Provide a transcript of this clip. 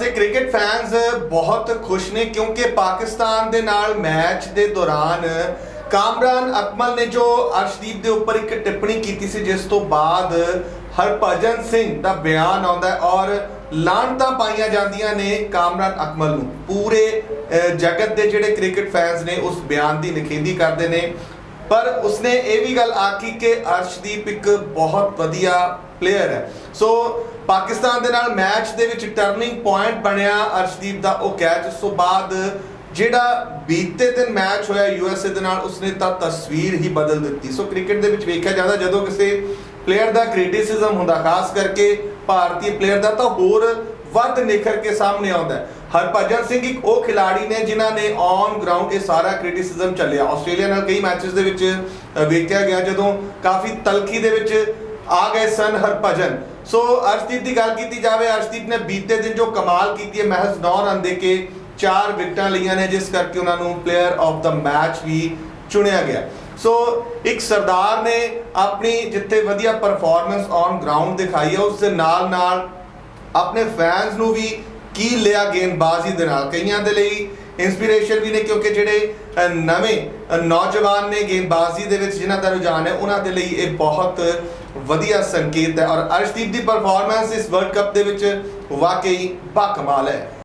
ਤੇ cricket fans ਬਹੁਤ ਖੁਸ਼ ਨੇ ਕਿਉਂਕਿ ਪਾਕਿਸਤਾਨ ਦੇ ਨਾਲ ਮੈਚ ਦੇ ਦੌਰਾਨ ਕਾਮਰਾਨ ਅਕਮਲ ਨੇ ਜੋ ਅਰਸ਼ਦੀਪ ਦੇ ਉੱਪਰ ਇੱਕ ਟਿੱਪਣੀ ਕੀਤੀ ਸੀ, ਜਿਸ ਤੋਂ ਬਾਅਦ ਹਰਭਜਨ ਸਿੰਘ ਦਾ ਬਿਆਨ ਆਉਂਦਾ ਹੈ ਔਰ ਲਾਂਟਾਂ ਪਾਈਆਂ ਜਾਂਦੀਆਂ ਨੇ ਕਾਮਰਾਨ ਅਕਮਲ ਨੂੰ। ਪੂਰੇ ਜਗਤ ਦੇ ਜਿਹੜੇ ਕ੍ਰਿਕਟ ਫੈਨਸ ਨੇ ਉਸ ਬਿਆਨ ਦੀ ਨਿਖੇਧੀ ਕਰਦੇ ਨੇ। ਪਰ ਉਸਨੇ ਇਹ ਵੀ ਗੱਲ ਆਖੀ ਕਿ ਅਰਸ਼ਦੀਪ ਇੱਕ ਬਹੁਤ ਵਧੀਆ ਪਲੇਅਰ ਹੈ। ਸੋ ਪਾਕਿਸਤਾਨ ਦੇ ਨਾਲ ਮੈਚ ਦੇ ਵਿੱਚ ਟਰਨਿੰਗ ਪੁਆਇੰਟ ਬਣਿਆ ਅਰਸ਼ਦੀਪ ਦਾ ਉਹ ਕੈਚ ਉਸ ਤੋਂ ਬਾਅਦ ਜਿਹੜਾ ਬੀਤੇ ਦਿਨ ਮੈਚ ਹੋਇਆ ਯੂਐਸਏ ਦੇ ਨਾਲ, ਉਸਨੇ ਤਾਂ ਤਸਵੀਰ ਹੀ ਬਦਲ ਦਿੱਤੀ। ਸੋ ਕ੍ਰਿਕਟ ਦੇ ਵਿੱਚ ਵੇਖਿਆ ਜਾਂਦਾ, ਜਦੋਂ ਕਿਸੇ ਪਲੇਅਰ ਦਾ ਕ੍ਰਿਟਿਸਿਜ਼ਮ ਹੁੰਦਾ, ਖਾਸ ਕਰਕੇ ਭਾਰਤੀ ਪਲੇਅਰ ਦਾ, ਤਾਂ ਹੋਰ ਵੱਧ ਨਿਖਰ ਕੇ ਸਾਹਮਣੇ ਆਉਂਦਾ ਹਰਭਜਨ ਸਿੰਘ ਇੱਕ ਉਹ ਖਿਲਾੜੀ ਨੇ ਜਿਨ੍ਹਾਂ ਨੇ ਔਨ ਗਰਾਊਂਡ ਇਹ ਸਾਰਾ ਕ੍ਰਿਟਿਸਿਜ਼ਮ ਚੱਲਿਆ। ਆਸਟ੍ਰੇਲੀਆ ਨਾਲ ਕਈ ਮੈਚਸ ਦੇ ਵਿੱਚ ਵੇਖਿਆ ਗਿਆ ਜਦੋਂ ਕਾਫੀ ਤਲਖੀ ਦੇ ਵਿੱਚ ਆ ਗਏ ਸਨ ਹਰਭਜਨ। ਸੋ ਅਰਸ਼ਦੀਪ ਦੀ ਗੱਲ ਕੀਤੀ ਜਾਵੇ, ਅਰਸ਼ਦੀਪ ਨੇ ਬੀਤੇ ਦਿਨ ਜੋ ਕਮਾਲ ਕੀਤੀ ਹੈ, ਮਹਿਜ਼ 9 ਰਨ ਦੇ ਕੇ ਚਾਰ ਵਿਕਟਾਂ ਲਈਆਂ ਨੇ, ਜਿਸ ਕਰਕੇ ਉਹਨਾਂ ਨੂੰ ਪਲੇਅਰ ਆਫ ਦਾ ਮੈਚ ਵੀ ਚੁਣਿਆ ਗਿਆ। ਸੋ ਇੱਕ ਸਰਦਾਰ ਨੇ ਆਪਣੀ ਜਿੱਥੇ ਵਧੀਆ ਪਰਫਾਰਮੈਂਸ ਔਨ ਗਰਾਊਂਡ ਦਿਖਾਈ ਹੈ, ਉਸ ਦੇ ਨਾਲ ਨਾਲ ਆਪਣੇ ਫੈਨਸ ਨੂੰ ਵੀ ਕੀ ਲਿਆ ਗੇਂਦਬਾਜ਼ੀ ਦੇ ਨਾਲ? ਕਈਆਂ ਦੇ ਲਈ ਇਨਸਪੀਰੇਸ਼ਨ ਵੀ ਨੇ ਕਿਉਂਕਿ ਜਿਹੜੇ ਨਵੇਂ ਨੌਜਵਾਨ ਨੇ ਗੇਂਦਬਾਜ਼ੀ ਦੇ ਵਿੱਚ, ਜਿਨ੍ਹਾਂ ਦਾ ਰੁਝਾਨ ਹੈ, ਉਹਨਾਂ ਦੇ ਲਈ ਇਹ ਬਹੁਤ ਵਧੀਆ ਸੰਕੇਤ ਹੈ। ਔਰ ਅਰਸ਼ਦੀਪ ਦੀ ਪਰਫਾਰਮੈਂਸ ਇਸ ਵਰਲਡ ਕੱਪ ਦੇ ਵਿੱਚ ਵਾਕਈ ਬਾ ਹੈ।